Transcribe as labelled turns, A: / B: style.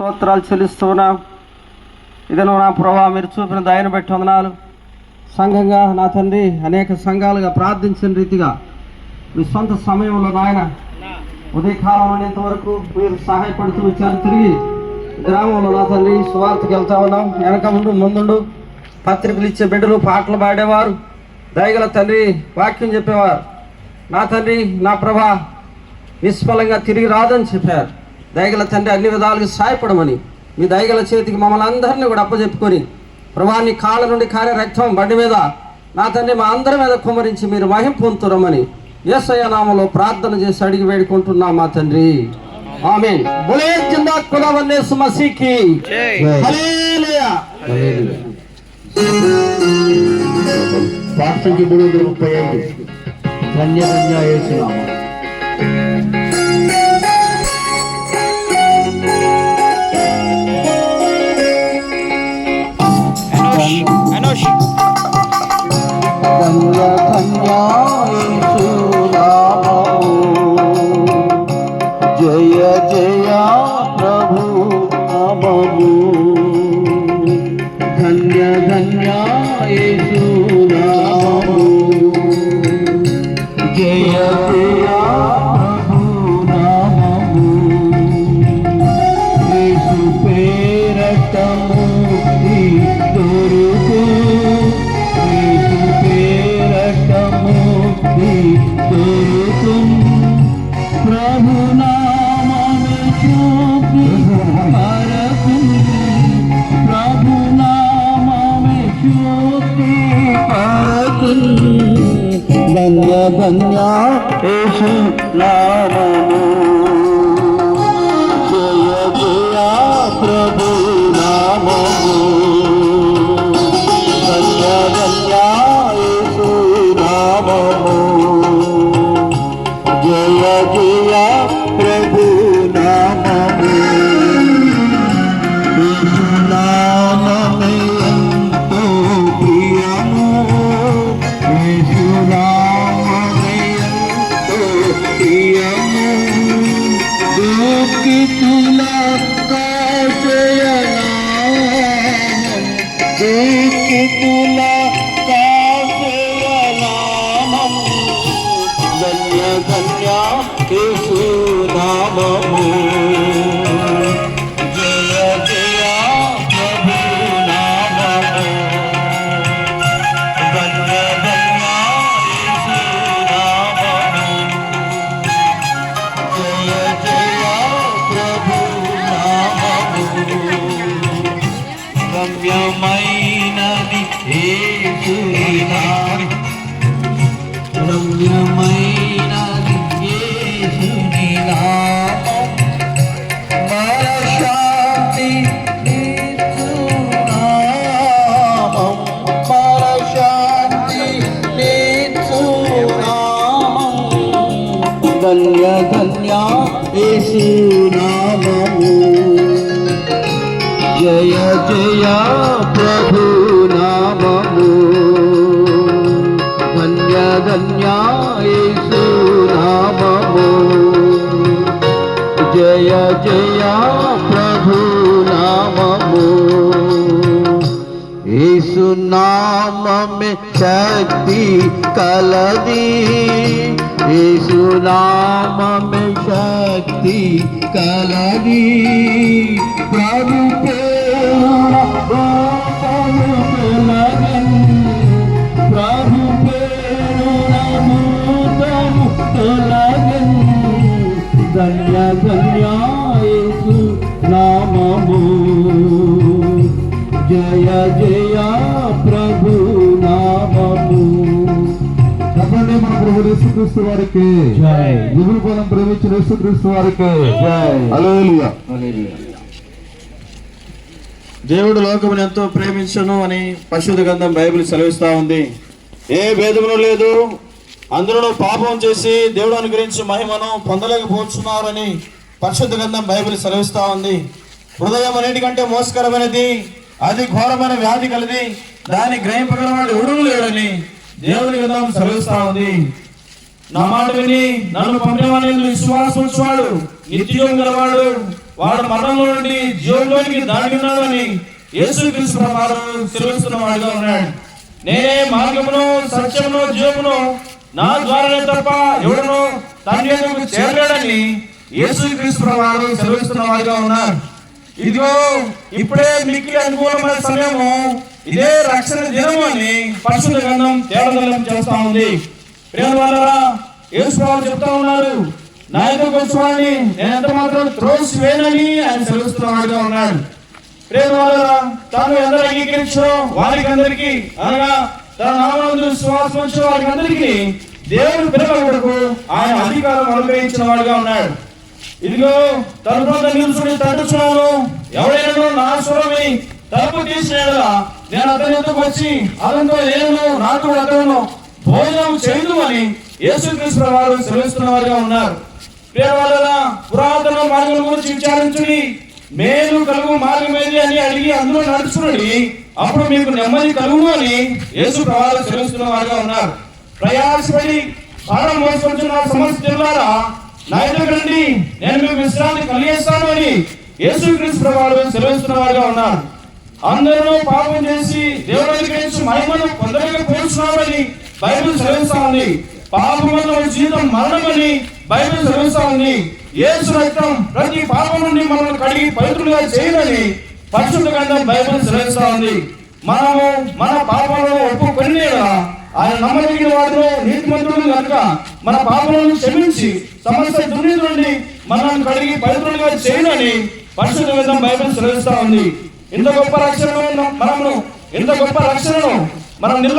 A: స్తోత్రాలు చెల్లిస్తున్నాం. ఇదను నా ప్రభా మీరు చూపిన దయను బట్టి వందనాలు. సంఘంగా నా తండ్రి అనేక సంఘాలుగా ప్రార్థించిన రీతిగా మీ సొంత సమయంలో నాయన ఉదయకాలం నుండి ఇంతవరకు మీరు సహాయపడుతూ వచ్చారు. తిరిగి గ్రామంలో నా తండ్రి సువార్తకి వెళ్తా ఉన్నాం. వెనక ముందు ముందుండు. పత్రికలు ఇచ్చే బిడ్డలు పాటలు పాడేవారు. దయగల తండ్రి వాక్యం చెప్పేవారు. నా తండ్రి నా ప్రభా నిష్ఫలంగా తిరిగి రాదని చెప్పారు. దయగల తండ్రి అన్ని విధాలుగా సాయపడమని మీ దయగల చేతికి మమ్మల్ని అందరినీ కూడా అప్పచెప్పుకొని ప్రభాన్ని కాళ్ళ నుండి కారే రక్తం బండి మీద నా తండ్రి మా అందరి మీద కుమ్మరించి మీరు మహిం పొందుతురమని యేసయ్య నామలో ప్రార్థన చేసి అడిగి వేడుకుంటున్నాం మా తండ్రి. ఆమె బులే జిందా ఖుదావన్నేసు మసీకి హల్లెలూయా.
B: పాఠంకి మూడు వందల ముప్పై ఐదు. ధన్య ధన్య వేసినామా
A: యేసు నామము దుఃఖితుల కాశయనామం ధన్య ధన్య యేసు నామము. ధన్య ధన్య యేసు జయ జయ ప్రభు నామము ధన్య ధన్య యేసు జయ జయ ప్రభు నామము యేసు నామమే శక్తి కలది యేసు నామమే శక్తి కలది ప్రభు పేరున భూతము తొలగను. ప్రభు పేరున భూతము తొలగను. ధన్య ధన్య యేసు నామము జయ ప్రభు
B: యేసుక్రీస్తు వారికి.
A: జై.
B: ప్రేమించిన యేసుక్రీస్తు వారికి.
A: జై.
B: హల్లెలూయా.
C: దేవుడు లోకమును ఎంతో ప్రేమించను అని పరిశుద్ధ గ్రంథం బైబిల్ సెలవిస్తా ఉంది. ఏ భేదమును లేదు. అందులో పాపం చేసి దేవుడు అనుగ్రహించిన మహిమను పొందలేకపోతున్నారని పరిశుద్ధ గ్రంథం బైబిల్ సెలవిస్తా ఉంది. హృదయం అన్నిటికంటే మోసకరమైనది అది ఘోరమైన వ్యాధి కలిది దాన్ని గ్రహింపగలవాడు ఎవడూ లేడని దేవుని గతం సెలవిస్తా ఉంది. నా మాట విని నన్ను పంపినవాని విశ్వాసం ఉంచువాడు నిత్యం గలవాడు. వాడు మరణంలో నుండి జీవంలోనికి దాటి ఉన్నాడు అని యేసు క్రీస్తు ప్రకారం సెలవిస్తున్న వాడుగా ఉన్నాడు. నేనే మార్గమును సత్యమును జీవమును నా ద్వారానే తప్ప ఎవడను తండ్రి యొద్దకు చేరలేడని యేసు క్రీస్తు ప్రకారం సెలవిస్తున్న వాడుగా ఉన్నారు ఇదిగో ఇప్పుడే మిక్కిలి అనుకూలమైన సమయము. ఇదే రక్షణ దినము అని పరిశుద్ధ గ్రంథం తేడదలం చేస్తా ఉంది. ప్రేమ వల్ల చెప్తా ఉన్నారు నా యొక్క వచ్చి నేను ఎంత మాత్రం త్రోసి వేనని ఆయన సెలవుస్తున్నవాడుగా ఉన్నాడు. ప్రేమ వల్ల తాను ఎందరూ అంగీకరించో వారికి అందరికీ అనగా తన నామందు విశ్వాసం వారికి అందరికీ దేవుని పిలవలకు ఆయన అధికారం అనుగ్రహించిన వాడుగా ఉన్నాడు. ఇదిగో తలుపు వద్ద నిలుచుని తట్టుచున్నాను ఎవడైనా నా స్వరమి తలుపు తీసినలా నేను అతని ఎందుకు వచ్చి అతనితో లేను నాకు అతను భోజనం చేయదు అని యేసుక్రీస్తు వారు శ్రమిస్తున్న వారుగా ఉన్నారు. ప్రియ పురాతన మార్గం గురించి విచారించుడి. మేలు కలుగు మార్గం ఏది అని అడిగి అందులో నడుచుకుని అప్పుడు మీకు నెమ్మది కలుగు అని యేసు ప్రభావం సెలవిస్తున్న వారుగా ఉన్నారు. ప్రయాసపడి భారం మోసుకుంటున్న సమస్య జిల్లారా నా రండి నేను మీకు విశ్రాంతి కలిగేస్తాను అని యేసుక్రీస్తు ప్రభావం సెలవిస్తున్న వారుగా ఉన్నారు. అందరూ పాపం చేసి దేవుడి గురించి మహిమను పొందలేకపోతున్నామని బైబిల్ సెలవిస్తా ఉంది. పాపముల జీవితం మరణమని బైబిల్ సెలవిస్తా ఉంది. యేసు రక్తం ప్రతి పాపం నుండి మనల్ని కడిగి పవిత్రులుగా చేయదని పరిశుద్ధ గ్రంథం బైబిల్ సెలవిస్తా ఉంది. మనము మన పాపాలను ఒప్పుకొని ఆయన నమ్మదగిన వాడు నీతిమంతుడు కనుక మన పాపలను క్షమించి సమస్య దుర్నీతి నుండి మనల్ని కడిగి పవిత్రులుగా చేయనని పరిశుద్ధ విధం బైబిల్ సెలవిస్తా ఉంది. ఇంత గొప్ప రక్షణను మనము ఇంత గొప్ప రక్షణను మనం నిల్ల